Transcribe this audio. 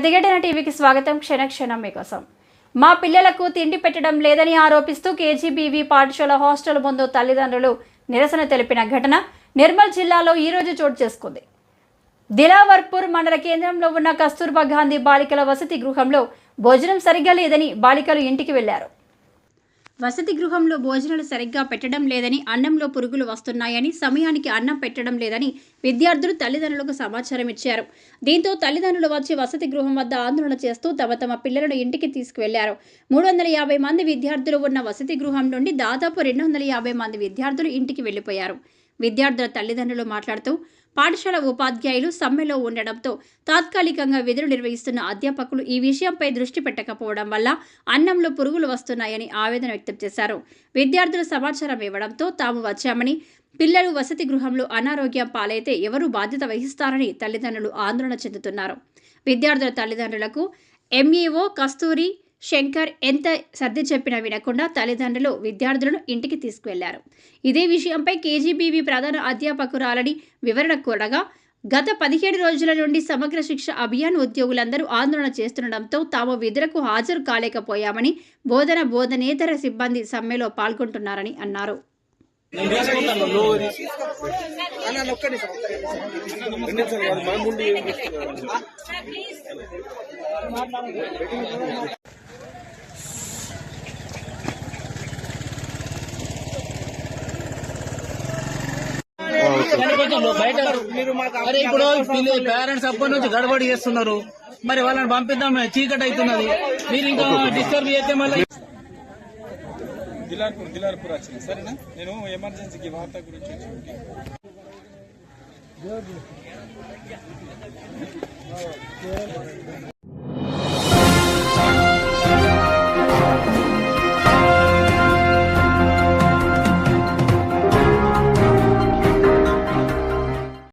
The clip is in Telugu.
ప్రతిఘటన టీవీకి స్వాగతం క్షణక్షణం మీకోసం. మా పిల్లలకు తిండి పెట్టడం లేదని ఆరోపిస్తూ కేజీబీవీ పాఠశాల హాస్టల్ ముందు తల్లిదండ్రులు నిరసన తెలిపిన ఘటన నిర్మల్ జిల్లాలో ఈరోజు చోటు చేసుకుంది. దిలావర్పూర్ మండల కేంద్రంలో ఉన్న కస్తూర్బా గాంధీ బాలికల వసతి గృహంలో భోజనం సరిగ్గా లేదని బాలికలు ఇంటికి వెళ్ళారు. వసతి గృహంలో భోజనాలు సరిగ్గా పెట్టడం లేదని అన్నంలో పురుగులు వస్తున్నాయని సమయానికి అన్నం పెట్టడం లేదని విద్యార్థులు తల్లిదండ్రులకు సమాచారం ఇచ్చారు. దీంతో తల్లిదండ్రులు వచ్చి వసతి గృహం వద్ద ఆందోళన చేస్తూ తమ తమ పిల్లలను ఇంటికి తీసుకువెళ్ళారు. మూడు వందల యాభై మంది విద్యార్థులు ఉన్న వసతి గృహం నుండి దాదాపు రెండు వందల యాభై మంది విద్యార్థులు ఇంటికి వెళ్ళిపోయారు విద్యార్థుల తల్లిదండ్రులు మాట్లాడుతూ పాఠశాల ఉపాధ్యాయులు సమ్మెలో ఉండడంతో తాత్కాలికంగా విధులు నిర్వహిస్తున్న అధ్యాపకులు ఈ విషయంపై దృష్టి పెట్టకపోవడం వల్ల అన్నంలో పురుగులు వస్తున్నాయని ఆవేదన వ్యక్తం చేశారు. విద్యార్థులు సమాచారం ఇవ్వడంతో తాము వచ్చామని పిల్లలు వసతి గృహంలో అనారోగ్యం పాలైతే ఎవరు బాధ్యత వహిస్తారని తల్లిదండ్రులు ఆందోళన చెందుతున్నారు. విద్యార్థుల తల్లిదండ్రులకు ఎంఈఓ కస్తూరి శంకర్ ఎంత సర్ది చెప్పినా వినకుండా తల్లిదండ్రులు విద్యార్థులను ఇంటికి తీసుకువెళ్ళారు. ఇదే విషయంపై కేజీబీవీ ప్రధాన అధ్యాపకురాలని వివరణ కోరగా గత పదిహేడు రోజుల నుండి సమగ్ర శిక్ష అభియాన్ ఉద్యోగులందరూ ఆందోళన చేస్తుండటంతో తాము విధులకు హాజరు కాలేకపోయామని బోధన బోధనేతర సిబ్బంది సమ్మెలో పాల్గొంటున్నారని అన్నారు. బయట మరి ఇప్పుడు పేరెంట్స్ అప్పటి నుంచి గడబడి చేస్తున్నారు. మరి వాళ్ళని పంపిద్దాం చీకటి అవుతున్నది. మీరు ఇంకా డిస్టర్బ్ చేస్తే మళ్ళీ దిలార్పూర్ దిలార్పూర్ వచ్చింది. సరేనా? నేను ఎమర్జెన్సీకి వార్త గురించి వచ్చి